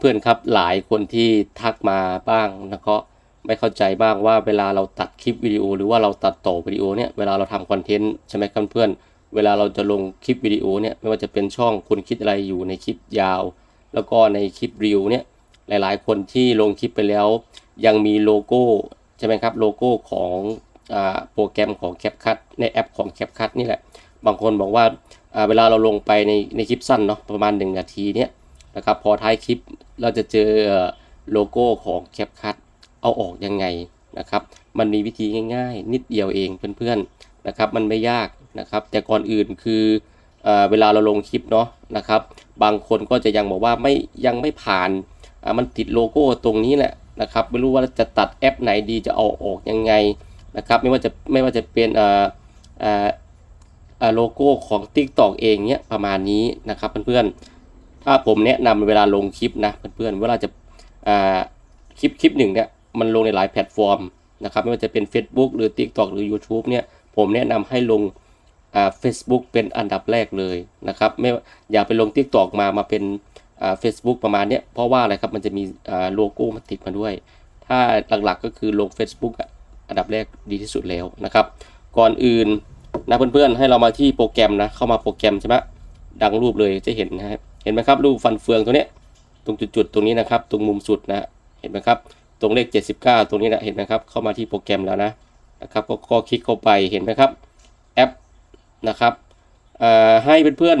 เพื่อนๆครับหลายคนที่ทักมาบ้างแล้วก็ไม่เข้าใจบ้างว่าเวลาเราตัดคลิปวิดีโอ หรือว่าเราตัดต่อวิดีโอเนี่ยเวลาเราทำคอนเทนต์ใช่ไหมครับเพื่อนเวลาเราจะลงคลิปวิดีโอเนี่ยไม่ว่าจะเป็นช่องคุณคิดอะไรอยู่ในคลิปยาว แล้วก็ในคลิปรีวเนี่ยหลายๆ คนที่ลงคลิปไปแล้ว ยังมีโลโก้ใช่ไหมครับโลโก้ของอโปรแกรมของ CapCut ในแอปของ CapCut นี่แหละ บางคนบอกว่าอ่าเวลาเราลงไปในในคลิปสั้นเนาะประมาณ 1 นาทีเนี่ย นะครับพอท้ายคลิปเราจะเจอโลโก้ของ CapCut เอาออกยังไงนะครับ มันมีวิธีง่าย ๆ นิดเดียวเองเพื่อนๆนะครับมันไม่ยากนะครับ แต่ก่อนอื่นคือเอเวลาเราลงคลิปเนาะนะครับ บางคนก็จะยังบอกว่าไม่ยังไม่ผ่านมันติดโลโก้ตรงนี้แหละนะครับ ไม่รู้ว่าจะตัดแอปไหนดีจะเอาออกยังไงนะครับไม่ว่าจะไม่ว่าจะเป็นโลโก้ของ TikTok เองเนี้ยประมาณนี้นะครับเพื่อนๆ ถ้าผมแนะนำเวลาลงคลิปนะเพื่อนๆเวลาจะอ่าคลิปคลิปหนึ่งเนี่ยมันลงในหลายแพลตฟอร์มนะครับไม่ว่าจะเป็น Facebook หรือ TikTok หรือ YouTube เนี่ยผมแนะนำให้ลงอ่า Facebook เป็นอันดับแรกเลยนะครับไม่อย่าไปลง TikTok มามาเป็นอ่า Facebook ประมาณเนี้ยเพราะว่าอะไรครับมันจะมีอ่าโลโก้มาติดมาด้วย ถ้าหลักๆก็คือลง Facebook อันดับแรกดีที่สุดแล้วนะครับ ก่อนอื่นนะเพื่อนๆให้เรามาที่โปรแกรมนะเข้ามาโปรแกรมใช่ไหมดังรูปเลยจะเห็นนะครับ เห็นไหมครับรูปฟันเฟืองตัวเนี้ยตรงจุดๆตรงนี้นะครับ ตรงมุมสุดนะเห็นไหมครับ ตรงเลข 79 ตรงนี้นะเห็นไหมครับ เข้ามาที่โปรแกรมแล้วนะนะครับก็ก็คลิกเข้าไปเห็นไหมครับแอปนะครับให้เพื่อน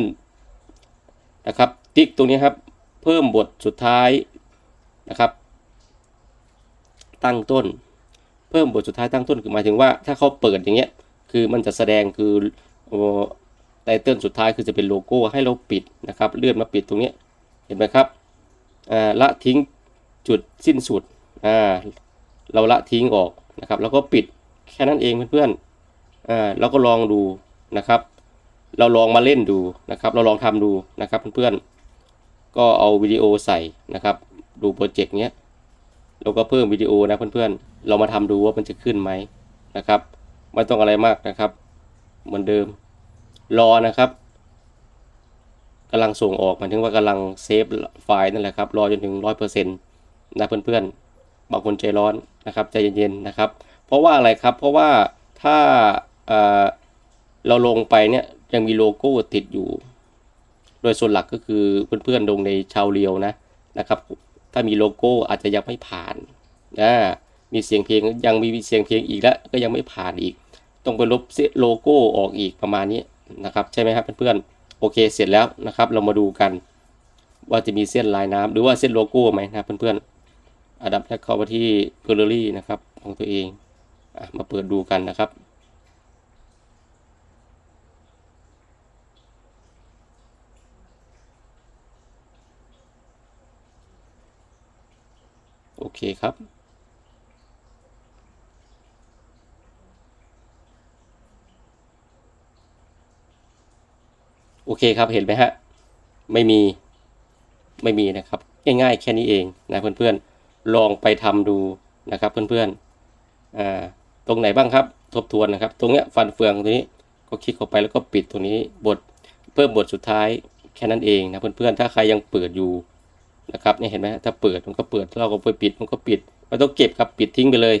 ๆนะครับ ติ๊กตรงนี้ครับ เพิ่มบทสุดท้ายนะครับ ตั้งต้น เพิ่มบทสุดท้ายตั้งต้นคือหมายถึงว่าถ้าเขาเปิดอย่างเงี้ยคือมันจะแสดงคือ ไตเติลสุดท้ายคือจะเป็นโลโก้ให้เราปิดนะครับเลื่อนมาปิดตรงนี้เห็นไหมครับละทิ้งจุดสิ้นสุดเราละทิ้งออกนะครับแล้วก็ปิดแค่นั้นเองเพื่อนๆอ่าเราก็ลองดูนะครับ เราลองมาเล่นดูนะครับ เราลองทำดูนะครับเพื่อนๆก็เอาวิดีโอใส่นะครับ ดูโปรเจกต์เนี้ยเราก็เพิ่มวิดีโอนะเพื่อนๆ เรามาทำดูว่ามันจะขึ้นไหมนะครับ ไม่ต้องอะไรมากนะครับ เหมือนเดิม รอนะครับกำลังส่งออกหมายถึงว่ากำลังเซฟไฟล์นั่นแหละครับรอจนถึงร้อยเปอร์เซ็นต์นะเพื่อนๆบางคนใจร้อนนะครับใจเย็นๆนะครับ เพราะว่าอะไรครับเพราะว่าถ้าเเราลงไปเนี่ยยังมีโลโก้ติดอยู่ โดยส่วนหลักก็คือเพื่อนๆลงในชาวเรียวนะนะครับถ้ามีโลโก้อาจจะยังไม่ผ่านนะมีเสียงเพลงยังมีเสียงเพลงอีกแล้วก็ยังไม่ผ่านอีก ต้องไปลบโลโก้ออกอีกประมาณนี้ นะครับใช่ไหมครับเพื่อนๆโอเคเสร็จแล้วนะครับ เรามาดูกัน ว่าจะมีเส้นลายน้ำหรือว่าเส้นโลโก้ไหมนะเพื่อนๆอันดับแรกเข้ามาที่ Gallery นะครับของตัวเองอมาเปิดดูกันนะครับโอเคครับ โอเคครับเห็นไหมฮะไม่มีไม่มีนะครับง่ายๆแค่นี้เองนะเพื่อนๆลองไปทำดูนะครับ เพื่อนๆอ่าตรงไหนบ้างครับ ทบทวนนะครับ ตรงเนี้ยฟันเฟืองตรงนี้ก็คลิกเข้าไปแล้วก็ปิดตรงนี้บทเพิ่มบทสุดท้ายแค่นั้นเองนะเพื่อนๆถ้าใครยังเปิดอยู่นะครับเนี่เห็นไหมถ้าเปิดมันก็เปิดถ้าเราก็ไปปิดมันก็ปิดไม่ต้องเก็บครับปิดทิ้งไปเลย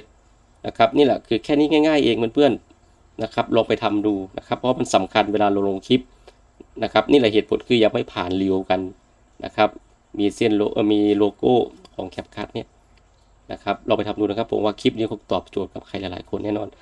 นะครับนี่แหละคือแค่นี้ง่าย ๆ เองเพื่อนๆนะครับลองไปทำดูนะครับเพราะมันสำคัญเวลาเราลงคลิป นะครับนี่แหละเหตุผลคือยังไม่ผ่านรีวกันนะครับ มีเส้นโลมีโลโก้ของแคปคัทเนี่ยนะครับเราไปทำดูนะครับผมว่าคลิปนี้คงตอบโจทย์กับใครหลายๆคนแน่นอน